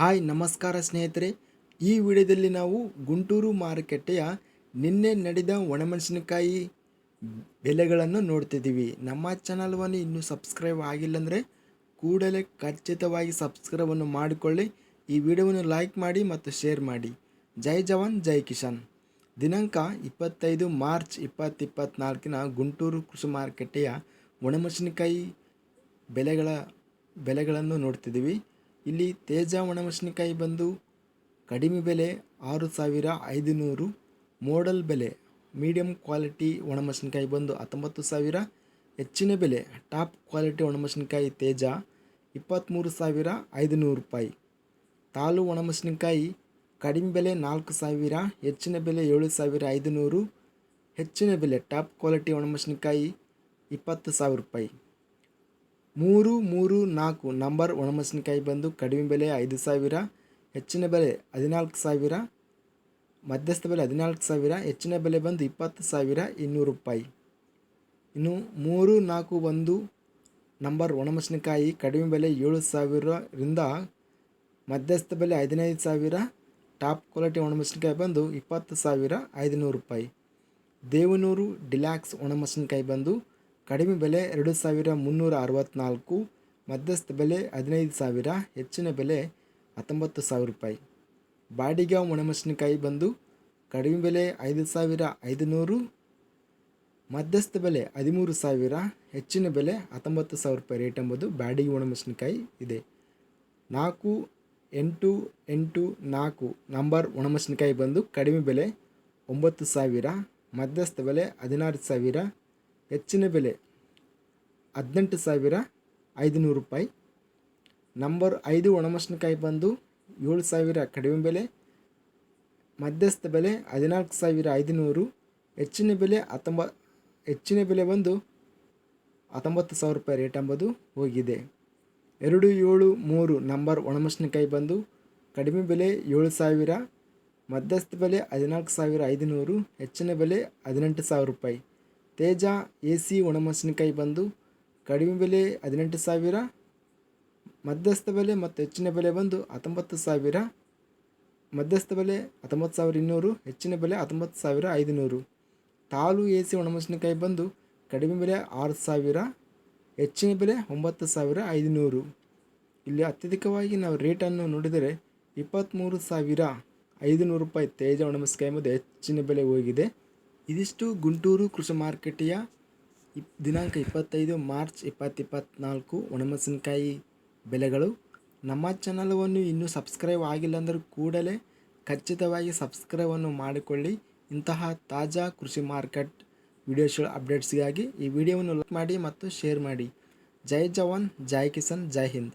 Hi, ನಮಸ್ಕಾರ ಸ್ನೇಹಿತರೆ. ಈ ವಿಡಿಯೋದಲ್ಲಿ ನಾವು ಗುಂಟೂರು ಮಾರುಕಟ್ಟೆಯ ನಿನ್ನೆ ನಡೆದ ಒಣಮೆಣಸಿನಕಾಯಿ ಬೆಲೆಗಳನ್ನು ನೋಡ್ತಿದ್ದೀವಿ. ನಮ್ಮ ಚಾನಲ್ವನ್ನು ಇನ್ನೂ ಸಬ್ಸ್ಕ್ರೈಬ್ ಆಗಿಲ್ಲ ಅಂದರೆ ಕೂಡಲೇ ಖಚಿತವಾಗಿ ಸಬ್ಸ್ಕ್ರೈಬನ್ನು ಮಾಡಿಕೊಳ್ಳಿ. ಈ ವಿಡಿಯೋವನ್ನು ಲೈಕ್ ಮಾಡಿ ಮತ್ತು ಶೇರ್ ಮಾಡಿ. ಜೈ ಜವಾನ್, ಜೈ ಕಿಸಾನ್. ದಿನಾಂಕ ಇಪ್ಪತ್ತೈದು ಮಾರ್ಚ್ ಇಪ್ಪತ್ತು ಇಪ್ಪತ್ತ್ನಾಲ್ಕಿನ ಗುಂಟೂರು ಕೃಷಿ ಮಾರುಕಟ್ಟೆಯ ಒಣಮೆಣಸಿನಕಾಯಿ ಬೆಲೆಗಳ, ಬೆಲೆಗಳನ್ನು ನೋಡ್ತಿದ್ದೀವಿ. ಇಲ್ಲಿ ತೇಜ ಒಣಮೆಣಸಿನಕಾಯಿ ಬಂದು ಕಡಿಮೆ ಬೆಲೆ ಆರು ಸಾವಿರ ಐದುನೂರು ಮೋಡಲ್ ಬೆಲೆ ಮೀಡಿಯಮ್ ಕ್ವಾಲಿಟಿ ಒಣಮೆಣಸಿನಕಾಯಿ ಬಂದು ಹತ್ತೊಂಬತ್ತು ಸಾವಿರ, ಹೆಚ್ಚಿನ ಬೆಲೆ ಟಾಪ್ ಕ್ವಾಲಿಟಿ ಒಣಮೆಣಸಿನಕಾಯಿ ತೇಜ ಇಪ್ಪತ್ತ್ಮೂರು ಸಾವಿರ ಐದುನೂರು ರೂಪಾಯಿ. ತಾಲು ಒಣಮೆಣಸಿನಕಾಯಿ ಕಡಿಮೆ ಬೆಲೆ ನಾಲ್ಕು ಸಾವಿರ, ಹೆಚ್ಚಿನ ಬೆಲೆ ಏಳು ಸಾವಿರ ಐದುನೂರು, ಹೆಚ್ಚಿನ ಬೆಲೆ ಟಾಪ್ ಕ್ವಾಲಿಟಿ ಒಣಮೆಣಸಿನಕಾಯಿ ಇಪ್ಪತ್ತು ಸಾವಿರ ರೂಪಾಯಿ. ಮೂರು ಮೂರು ನಾಲ್ಕು ನಂಬರ್ ಒಣಮೆಣಸಿನಕಾಯಿ ಬಂದು ಕಡಿಮೆ ಬೆಲೆ ಐದು ಸಾವಿರ, ಹೆಚ್ಚಿನ ಬೆಲೆ ಹದಿನಾಲ್ಕು ಸಾವಿರ, ಮಧ್ಯಸ್ಥ ಬೆಲೆ ಹದಿನಾಲ್ಕು ಸಾವಿರ, ಹೆಚ್ಚಿನ ಬೆಲೆ ಬಂದು ಇಪ್ಪತ್ತು ಸಾವಿರ ಇನ್ನೂರು ರೂಪಾಯಿ. ಇನ್ನು ಮೂರು ನಾಲ್ಕು ಒಂದು ನಂಬರ್ ಒಣಮೆಣಸಿನಕಾಯಿ ಕಡಿಮೆ ಬೆಲೆ ಏಳು ಸಾವಿರದಿಂದ ಮಧ್ಯಸ್ಥ ಬೆಲೆ ಹದಿನೈದು ಸಾವಿರ, ಟಾಪ್ ಕ್ವಾಲಿಟಿ ಒಣಮೆಣಸಿನಕಾಯಿ ಬಂದು ಇಪ್ಪತ್ತು ಸಾವಿರ ಐದುನೂರು ರೂಪಾಯಿ. ದೇವನೂರು ಡಿಲ್ಯಾಕ್ಸ್ ಒಣಮೆಣಸಿನಕಾಯಿ ಬಂದು ಕಡಿಮೆ ಬೆಲೆ ಎರಡು ಸಾವಿರ ಮುನ್ನೂರ ಅರವತ್ತ್ನಾಲ್ಕು ಮಧ್ಯಸ್ಥ ಬೆಲೆ ಹದಿನೈದು ಸಾವಿರ, ಹೆಚ್ಚಿನ ಬೆಲೆ ಹತ್ತೊಂಬತ್ತು ಸಾವಿರ ರೂಪಾಯಿ. ಬಾಡಿಗಾಂವ್ ಒಣಮೆಣಸಿನಕಾಯಿ ಬಂದು ಕಡಿಮೆ ಬೆಲೆ ಐದು ಸಾವಿರ ಐದುನೂರು, ಮಧ್ಯಸ್ಥ ಬೆಲೆ ಹದಿಮೂರು ಸಾವಿರ, ಹೆಚ್ಚಿನ ಬೆಲೆ ಹತ್ತೊಂಬತ್ತು ಸಾವಿರ ರೂಪಾಯಿ ರೇಟ್ ಎಂಬುದು ಬಾಡಿಗೆ ಒಣಮೆಣಸಿನಕಾಯಿ ಇದೆ. ನಾಲ್ಕು ಎಂಟು ಎಂಟು ನಾಲ್ಕು ನಂಬರ್ ಒಣಮೆಣಸಿನಕಾಯಿ ಬಂದು ಕಡಿಮೆ ಬೆಲೆ ಒಂಬತ್ತು ಸಾವಿರ, ಮಧ್ಯಸ್ಥ ಬೆಲೆ ಹದಿನಾರು ಸಾವಿರ ಹೆಚ್ಚಿನ ಬೆಲೆ ಹದಿನೆಂಟು ಸಾವಿರ ಐದುನೂರು ರೂಪಾಯಿ. ನಂಬರ್ ಐದು ಒಣಮೆಣಸಿನಕಾಯಿ ಬಂದು ಏಳು ಸಾವಿರ ಕಡಿಮೆ ಬೆಲೆ. ಮಧ್ಯಸ್ಥ ಬೆಲೆ ಹದಿನಾಲ್ಕು ಸಾವಿರ ಐದುನೂರು. ಹೆಚ್ಚಿನ ಬೆಲೆ ಹತ್ತೊಂಬ, ಹೆಚ್ಚಿನ ಬೆಲೆ ಬಂದು ಹತ್ತೊಂಬತ್ತು ಸಾವಿರ ರೂಪಾಯಿ ರೇಟ್ ಎಂಬುದು ಹೋಗಿದೆ. ಎರಡು ಏಳು ಮೂರು ನಂಬರ್ ಒಣಮೆಣಸಿನಕಾಯಿ ಬಂದು ಕಡಿಮೆ ಬೆಲೆ ಏಳು ಸಾವಿರ. ಮಧ್ಯಸ್ಥ ಬೆಲೆ ಹದಿನಾಲ್ಕು ಸಾವಿರ ಐದುನೂರು. ಹೆಚ್ಚಿನ ಬೆಲೆ ಹದಿನೆಂಟು ಸಾವಿರ ರೂಪಾಯಿ. ತೇಜ ಎ ಸಿ ಒಣಮೆಣಸಿನಕಾಯಿ ಬಂದು ಕಡಿಮೆ ಬೆಲೆ ಹದಿನೆಂಟು ಸಾವಿರ, ಮಧ್ಯಸ್ಥ ಬೆಲೆ ಮತ್ತು ಹೆಚ್ಚಿನ ಬೆಲೆ ಬಂದು ಹತ್ತೊಂಬತ್ತು ಸಾವಿರ, ಮಧ್ಯಸ್ಥ ಬೆಲೆ ಹತ್ತೊಂಬತ್ತು ಸಾವಿರ ಇನ್ನೂರು, ಹೆಚ್ಚಿನ ಬೆಲೆ ಹತ್ತೊಂಬತ್ತು ಸಾವಿರ ಐದುನೂರು. ತಾಲು ಎ ಸಿ ಒಣಮೆಣಸಿನಕಾಯಿ ಬಂದು ಕಡಿಮೆ ಬೆಲೆ ಆರು ಸಾವಿರ, ಹೆಚ್ಚಿನ ಬೆಲೆ ಒಂಬತ್ತು ಸಾವಿರ ಐದುನೂರು. ಇಲ್ಲಿ ಅತ್ಯಧಿಕವಾಗಿ ನಾವು ರೇಟನ್ನು ನೋಡಿದರೆ ಇಪ್ಪತ್ತ್ಮೂರು ಸಾವಿರ ಐದುನೂರು ರೂಪಾಯಿ ತೇಜ ಒಣಮೆಣಸಿನಕಾಯಿ ಮತ್ತು ಹೆಚ್ಚಿನ ಬೆಲೆ ಹೋಗಿದೆ. ಇದಿಷ್ಟು ಗುಂಟೂರು ಕೃಷಿ ಮಾರುಕಟ್ಟೆಯ ದಿನಾಂಕ ಇಪ್ಪತ್ತೈದು ಮಾರ್ಚ್ ಇಪ್ಪತ್ತು ಒಣಮೆಣಸಿನಕಾಯಿ ಬೆಲೆಗಳು. ನಮ್ಮ ಚಾನಲವನ್ನು ಇನ್ನೂ ಸಬ್ಸ್ಕ್ರೈಬ್ ಆಗಿಲ್ಲ ಅಂದರೆ ಕೂಡಲೇ ಖಚಿತವಾಗಿ ಸಬ್ಸ್ಕ್ರೈಬನ್ನು ಮಾಡಿಕೊಳ್ಳಿ. ಇಂತಹ ತಾಜಾ ಕೃಷಿ ಮಾರ್ಕೆಟ್ ವಿಡಿಯೋಸ್ಗಳ ಅಪ್ಡೇಟ್ಸ್ಗಾಗಿ ಈ ವಿಡಿಯೋವನ್ನು ಲೈಕ್ ಮಾಡಿ ಮತ್ತು ಶೇರ್ ಮಾಡಿ. ಜೈ ಜವಾನ್, ಜೈ ಕಿಸಾನ್, ಜೈ ಹಿಂದ್.